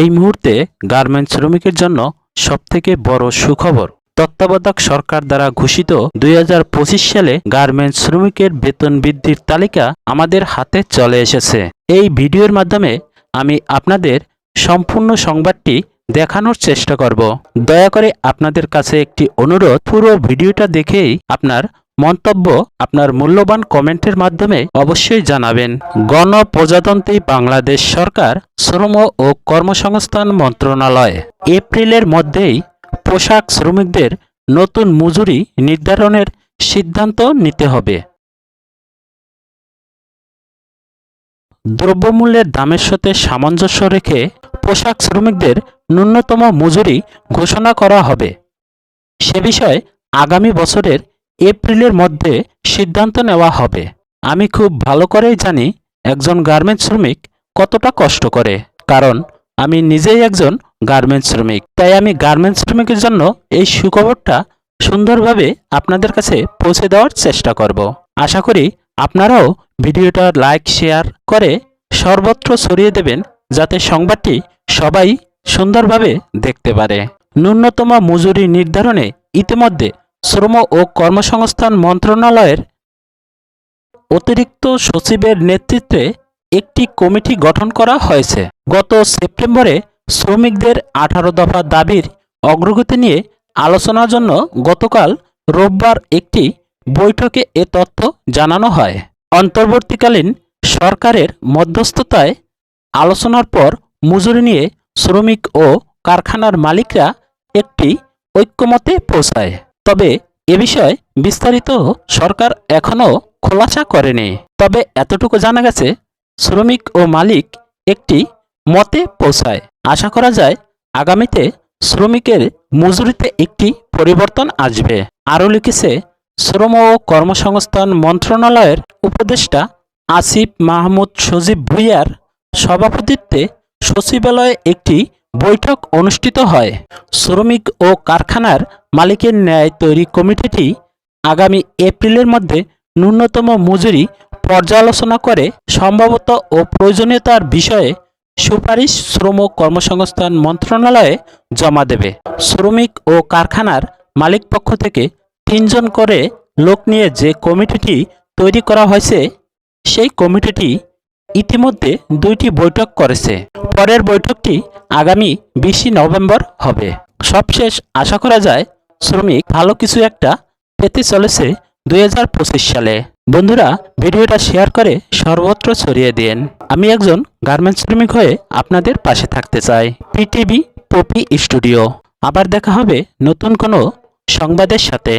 এই মুহূর্তে গার্মেন্টস শ্রমিকের জন্য সবথেকে বড় সুখবর। তত্ত্বাবধায়ক সরকার দ্বারা ঘোষিত দুই হাজার পঁচিশ সালে গার্মেন্টস শ্রমিকের বেতন বৃদ্ধির তালিকা আমাদের হাতে চলে এসেছে। এই ভিডিওর মাধ্যমে আমি আপনাদের সম্পূর্ণ সংবাদটি দেখানোর চেষ্টা করব। দয়া করে আপনাদের কাছে একটি অনুরোধ, পুরো ভিডিওটা দেখেই আপনার মন্তব্য আপনার মূল্যবান কমেন্টের মাধ্যমে অবশ্যই জানাবেন। গণপ্রজাতন্ত্রী বাংলাদেশ সরকার, শ্রম ও কর্মসংস্থান মন্ত্রণালয়। এপ্রিলের মধ্যেই পোশাক শ্রমিকদের নতুন মজুরি নির্ধারণের সিদ্ধান্ত নিতে হবে। দ্রব্যমূল্যের দামের সাথে সামঞ্জস্য রেখে পোশাক শ্রমিকদের ন্যূনতম মজুরি ঘোষণা করা হবে। সে বিষয়ে আগামী বছরের এপ্রিলের মধ্যে সিদ্ধান্ত নেওয়া হবে। আমি খুব ভালো করেই জানি একজন গার্মেন্টস শ্রমিক কতটা কষ্ট করে, কারণ আমি নিজেই একজন গার্মেন্টস শ্রমিক। তাই আমি গার্মেন্টস শ্রমিকের জন্য এই সুখবরটা সুন্দরভাবে আপনাদের কাছে পৌঁছে দেওয়ার চেষ্টা করব। আশা করি আপনারাও ভিডিওটা লাইক, শেয়ার করে সর্বত্র ছড়িয়ে দেবেন, যাতে সংবাদটি সবাই সুন্দরভাবে দেখতে পারে। ন্যূনতম মজুরি নির্ধারণে ইতিমধ্যে শ্রম ও কর্মসংস্থান মন্ত্রণালয়ের অতিরিক্ত সচিবের নেতৃত্বে একটি কমিটি গঠন করা হয়েছে। গত সেপ্টেম্বরে শ্রমিকদের আঠারো দফা দাবির অগ্রগতি নিয়ে আলোচনার জন্য গতকাল রোববার একটি বৈঠকে এ তথ্য জানানো হয়। অন্তর্বর্তীকালীন সরকারের মধ্যস্থতায় আলোচনার পর মজুরি নিয়ে শ্রমিক ও কারখানার মালিকরা একটি ঐক্যমতে পৌঁছায়। তবে এ বিষয়ে বিস্তারিত সরকার এখনও খোলাসা করেনি। তবে এতটুকু জানা গেছে, শ্রমিক ও মালিক একটি মতে পৌঁছায়। আশা করা যায়, আগামীতে শ্রমিকের মজুরিতে একটি পরিবর্তন আসবে। আরও লিখেছে, শ্রম ও কর্মসংস্থান মন্ত্রণালয়ের উপদেষ্টা আসিফ মাহমুদ সজীব ভুইয়ার সভাপতিত্বে সচিবালয়ে একটি বৈঠক অনুষ্ঠিত হয়। শ্রমিক ও কারখানার মালিকের ন্যায় তৈরি কমিটিটি আগামী এপ্রিলের মধ্যে ন্যূনতম মজুরি পর্যালোচনা করে সম্ভবত ও প্রয়োজনীয়তার বিষয়ে সুপারিশ শ্রম কর্মসংস্থান মন্ত্রণালয়ে জমা দেবে। শ্রমিক ও কারখানার মালিক পক্ষ থেকে তিনজন করে লোক নিয়ে যে কমিটিটি তৈরি করা হয়েছে, সেই কমিটিটি ইতিমধ্যে দুইটি বৈঠক করেছে। পরের বৈঠকটি আগামী বিশে নভেম্বর হবে। সবশেষ আশা করা যায়, শ্রমিক ভালো কিছু একটা পেতে চলেছে দুই হাজার পঁচিশ সালে। বন্ধুরা, ভিডিওটা শেয়ার করে সর্বত্র ছড়িয়ে দিন। আমি একজন গার্মেন্টস শ্রমিক হয়ে আপনাদের পাশে থাকতে চাই। পিটিভি পপি স্টুডিও। আবার দেখা হবে নতুন কোনো সংবাদের সাথে।